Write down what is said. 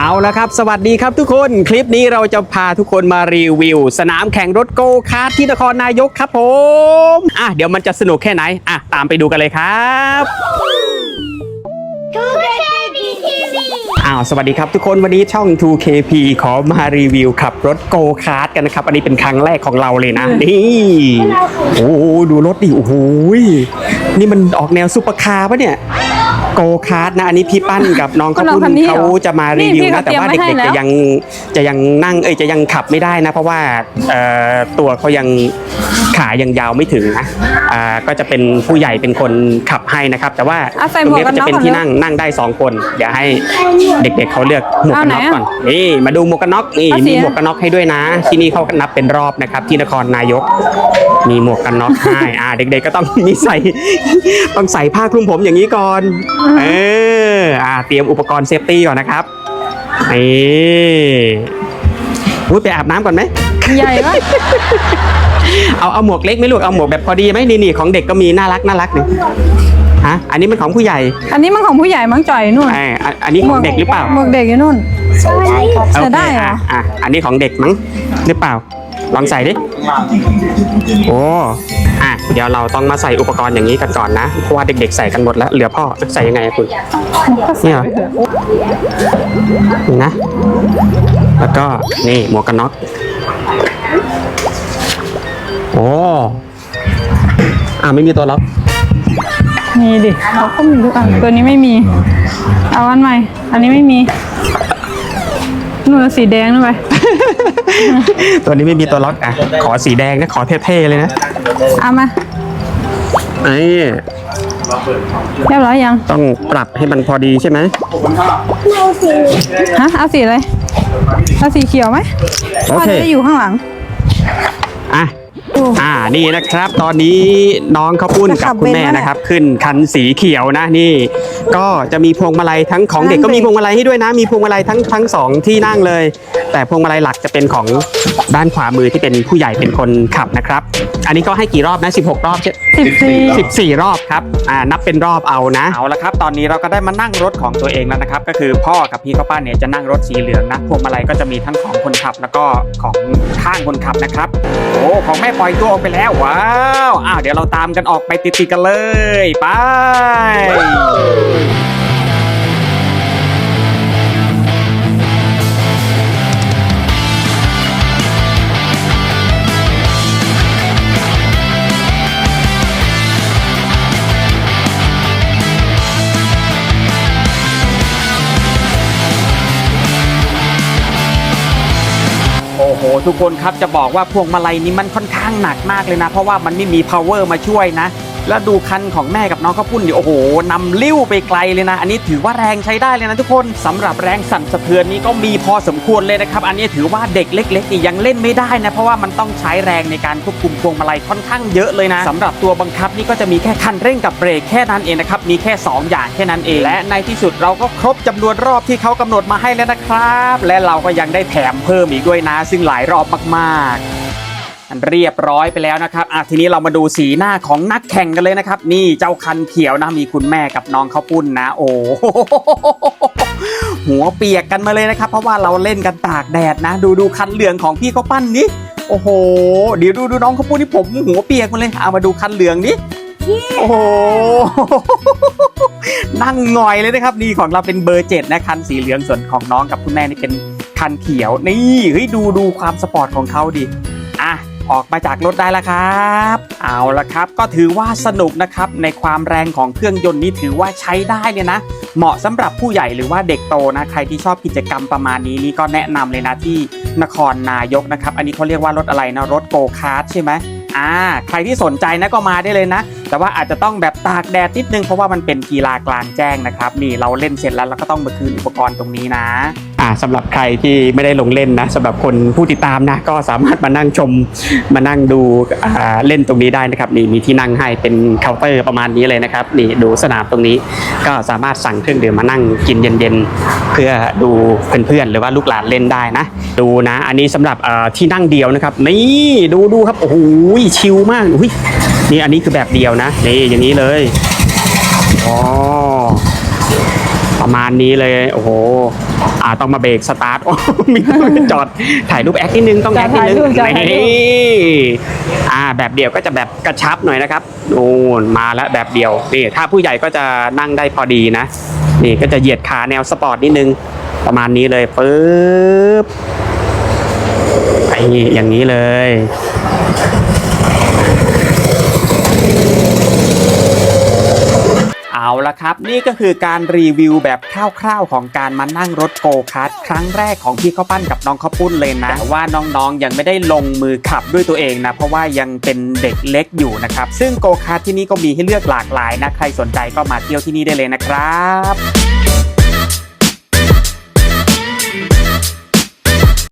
เอาละครับ สวัสดีครับทุกคนคลิปนี้เราจะพาทุกคนมารีวิว สนามแข่งรถโกคาร์ทที่นครนายกครับผมอะเดี๋ยวมันจะสนุกแค่ไหนอะตามไปดูกันเลยครับทูเบบีทีวีอ้าวสวัสดีครับทุกคนวันนี้ช่อง 2KP ขอมารีวิวขับรถโกคาร์ทกันนะครับ อันนี้เป็นครั้งแรกของเราเลยนะ นี่โอ้โหดูรถดิโอ้โหนี่มันออกแนวซุปเปอร์คาร์ปะเนี่ย โกคาร์ทนะอันนี้พี่ปั้นกับน้องเขาคุณเอาพูดคันนี้เหรอเขาจะมารีวิวนี่พี่นะเขาแต่ว่าเตรียมไว้เด็กๆให้แล้วจะยังจะยังนั่งเอ้ยจะยังขับไม่ได้นะ เพราะว่าเอ่อตัวเขายังขายังยาวไม่ถึงนะอ่าก็จะเป็นผู้ใหญ่เป็นคนขับให้นะครับ แต่ว่าอะใส่ตรงหมวกนี้กัก็นจะน็อกเป็นก่อนที่เร็วนั่งนั่งได้สองคนเดี๋ยวให้เด็กๆเขาเลือกหมวกกันน็อกเอาไหนก่อนอะนี่มาดูหมวกกันน็อกนี่เอาสีมีหมวกกันน็อกให้ด้วยนะ ที่นี่เขานับเป็นรอบนะครับที่นครนายก มีหมวกกันน็อกให้อ่าเด็กๆก็ต้องมีใส่ต้องใส่ผ้าคลุมผมอย่างนี้ก่อน เอออ่าเตรียมอุปกรณ์เซฟตี้ก่อนนะครับนี่อุ้ยไปอาบน้ำก่อนไหมใหญ่ปะเอาเอาหมวกเล็กไหมลูกเอาหมวกแบบพอดีไหมนี่นี่ของเด็กก็มีน่ารักน่ารักนี่ฮะอันนี้มันของผู้ใหญ่ อันนี้มันของผู้ใหญ่มั้งจ่อยนู่นเอออันอันนี้ของเด็กหรือเปล่าหมวกเด็กอยู่นู่นใช่ครับใส่โอเคได้เหรออะอะอันนี้ของเด็กมั้งหรือเปล่า ลองใส่ดิ โอ้อะเดี๋ยวเราต้องมาใส่อุปกรณ์อย่างนี้กันก่อนนะ เพราะว่าเด็กๆใส่กันหมดแล้ว เหลือพ่อใส่ยังไงอะคุณนี่เหรอนี่นะ แล้วก็นี่หมวกกันน็อก โอ้ อะไม่มีตัวล็อก มีดิเขาก็มีทุกอันตัวนี้ไม่มี เอาอันใหม่ อันนี้ไม่มีนู่นสีแดงนู่นไป ตัวนี้ไม่มีตัวล็อกอะ ขอสีแดงนะขอเท่ๆเลยนะ เอามาไอ้เรียบร้อยยัง ต้องปรับให้มันพอดีใช่ไหมเราสีฮะเอาสีอะไรเอาสีเขียวไหมโอพ่อเคจะได้อยู่ข้างหลัง อะโอ้อ่านี่นะครับ ตอนนี้น้องข้าวปุ้นจะขักับบคุณแม่เบนซ์แล้วนะครับ ขึ้นคันสีเขียวนะนี่ ก็จะมีพวงมาลัยทั้งของเด็กนั่ก็นสิมีพวงมาลัยให้ด้วยนะ มีพวงมาลัยทั้งทั้งสองที่นั่งเลย แต่พวงมาลัยหลักจะเป็นของด้านขวามือที่เป็นผู้ใหญ่เป็นคนขับนะครับ อันนี้ก็ให้กี่รอบนะ 16 รอบใช่สิบสี่14 รอบครับอ่านับเป็นรอบเอานะ เอาละครับ ตอนนี้เราก็ได้มานั่งรถของตัวเองแล้วนะครับ ก็คือพ่อกับพี่ข้าวปั้นเนี่ยจะนั่งรถสีเหลืองนะพวงมาลัยก็จะมีทั้งของคนขับแล้วก็ของข้างคนขับนะครับ โอ้ของแม่ปล่อยตัวออกไปแล้วว้าวอ้าวเดี๋ยวเราตามกันออกไปติดๆกันเลยไป ทุกคนครับจะบอกว่าพวงมาลัยนี้มันค่อนข้างหนักมากเลยนะ เพราะว่ามันไม่มี power มาช่วยนะ แล้วดูคันของแม่กับน้องข้าวปุ้นดิโอ้โหนำลิ้วไปไกลเลยนะ อันนี้ถือว่าแรงใช้ได้เลยนะทุกคนสำหรับแรงสั่นสะเทือนนี้ก็มีพอสมควรเลยนะครับ อันนี้ถือว่าเด็กเล็กๆนี่ยังเล่นไม่ได้นะ เพราะว่ามันต้องใช้แรงในการควบคุมพวงมาลัยค่อนข้างเยอะเลยนะสำหรับตัวบังคับนี่ก็จะมีแค่คันเร่งกับเบรกแค่นั้นเองนะครับ มีแค่สองอย่างแค่นั้นเอง และในที่สุดเราก็ครบจำนวนรอบที่เขากำหนดมาให้แล้วนะครับ และเราก็ยังได้แถมเพิ่มอีกด้วยนะ ซึ่งหลายรอบมากๆ เรียบร้อยไปแล้วนะครับอะทีนี้เรามาดูสีหน้าของนักแข่งกันเลยนะครับ นี่เจ้าคันเขียวนะมีคุณแม่กับน้องข้าวปุ้นนะ โอ้โหหัวเปียกกันมาเลยนะครับ เพราะว่าเราเล่นกันตากแดดนะ ดูดูคันเหลืองของพี่ข้าวปั้นนี้โอ้โห เดี๋ยวดูดูน้องข้าวปุ้นนี่ผมหัวเปียกมาเลยเอามาดูคันเหลืองนี้โอ้โห นั่งหงอยเลยนะครับ นี่ของเราเป็นเบอร์เจ็ดนะคันสีเหลืองส่วนของน้องกับคุณแม่นี่เป็นคันเขียว นี่เฮ้ยดูดูความสปอร์ตของเขาดิ ออกมาจากรถได้แล้วครับ เอาละครับ ก็ถือว่าสนุกนะครับในความแรงของเครื่องยนต์นี้ถือว่าใช้ได้เลยนะ เหมาะสำหรับผู้ใหญ่หรือว่าเด็กโตนะใครที่ชอบกิจกรรมประมาณนี้นี่ก็แนะนำเลยนะที่นครนายกนะครับ อันนี้เขาเรียกว่ารถอะไรนะรถโกคาร์ทใช่ไหมอ่าใครที่สนใจนะก็มาได้เลยนะ แต่ว่าอาจจะต้องแบบตากแดดนิดนึงเพราะว่ามันเป็นกีฬากลางแจ้งนะครับ นี่เราเล่นเสร็จแล้วเราก็ต้องมาคืนอุปกรณ์ตรงนี้นะ อ่าสำหรับใครที่ไม่ได้ลงเล่นนะสำหรับคนผู้ติดตามนะก็สามารถมานั่งชมมานั่งดูอ่าเล่นตรงนี้ได้นะครับนี่มีที่นั่งให้เป็นเคาน์เตอร์ประมาณนี้เลยนะครับนี่ดูสนามตรงนี้ก็สามารถสั่งเครื่องดื่มมานั่งกินเย็นๆ เพื่อดูเพื่อนๆหรือว่าลูกหลานเล่นได้นะ ดูนะ อันนี้สำหรับอ่อที่นั่งเดียวนะครับ นี่ดูดูครับโอ้โหชิลมากอุ้ยนี่อันนี้คือแบบเดียวนะนี่อย่างนี้เลยอ๋อ ประประมาณนี้เลย โอ้โหอ่าต้องมาเบรกสตาร์ทโอ้มีจอดถ่ายรูปแอคนิดนึงต้องแอคนิดนึงจะถ่ายรูปจะถ่ายรูปนี่อ่าแบบเดียวก็จะแบบกระชับหน่อยนะครับนู่นมาแล้วแบบเดียวนี่ถ้าผู้ใหญ่ก็จะนั่งได้พอดีนะ นี่ก็จะเหยียดขาแนวสปอร์ตนิดนึง ประมาณนี้เลยปึ๊บไอ้อย่างนี้เลย เอาละครับ นี่ก็คือการรีวิวแบบคร่าวๆ ของการมานั่งรถโกคาร์ทครั้งแรกของพี่ข้าวปั้นกับน้องข้าวปุ้นเลยนะแต่ว่าน้องๆยังไม่ได้ลงมือขับด้วยตัวเองนะเพราะว่ายังเป็นเด็กเล็กอยู่นะครับซึ่งโกคาร์ทที่นี่ก็มีให้เลือกหลากหลายนะใครสนใจก็มาเที่ยวที่นี่ได้เลยนะครับ